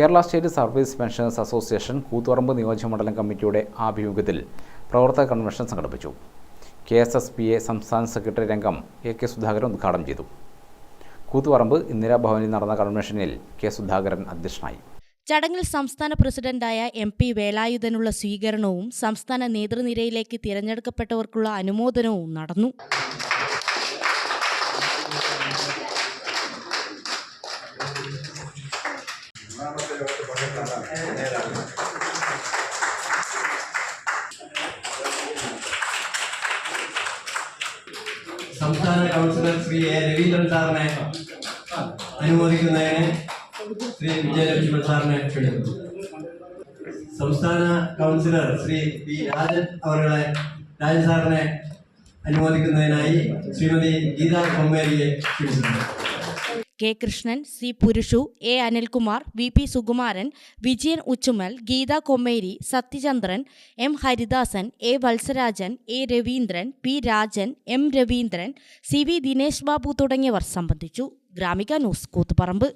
Kerala state service pensioners association Koothuparamba നിയോജകമണ്ഡലം കമ്മിറ്റിയുടെ ആഭിമുഖ്യത്തിൽ പ്രവർത്തക കൺവെൻഷൻ സംഘടിപ്പിച്ചു. K S S P A സംസ്ഥാന സെക്രട്ടറി രംഗം എ കെ സുധാകരൻ ഉദ്ഘാടനം ചെയ്തു. കൂത്തുപറമ്പ് ഇന്ദിരാഭവനിൽ നടന്ന കൺവെൻഷനിൽ കെ സുധാകരൻ അധ്യക്ഷനായി. ചടങ്ങിൽ സംസ്ഥാന പ്രസിഡന്റായ എം പി വേലായുധനുള്ള സ്വീകരണവും സംസ്ഥാന നേതൃനിരയിലേക്ക് തിരഞ്ഞെടുക്കപ്പെട്ടവർക്കുള്ള അനുമോദനവും നടന്നു. സംസ്ഥാന കൗൺസിലർ ശ്രീ എ രവീന്ദ്രൻ സാറിനെ അനുമോദിക്കുന്നതിന് ശ്രീ വിജയലക്ഷ്മൺ സാറിനെ ക്ഷണിക്കുന്നു. സംസ്ഥാന കൗൺസിലർ ശ്രീ പി രാജൻ അവരുടെ രാജൻ സാറിനെ അനുമോദിക്കുന്നതിനായി ശ്രീമതി ഗീത കൊമ്മേരിയെ ക്ഷണിക്കുന്നു. K Krishnan C Purushu A Anilkumar V P Sukumaran Vijayan Uchumal Geetha Kommeri Sathyachandran M Haridasan A Valsarajan A Raveendran P Rajan M Raveendran C V Dinesh Babu തുടങ്ങിയവർ സംബന്ധിച്ചു. ഗ്രാമിക ന്യൂസ് കൂത്തുപറമ്പ്.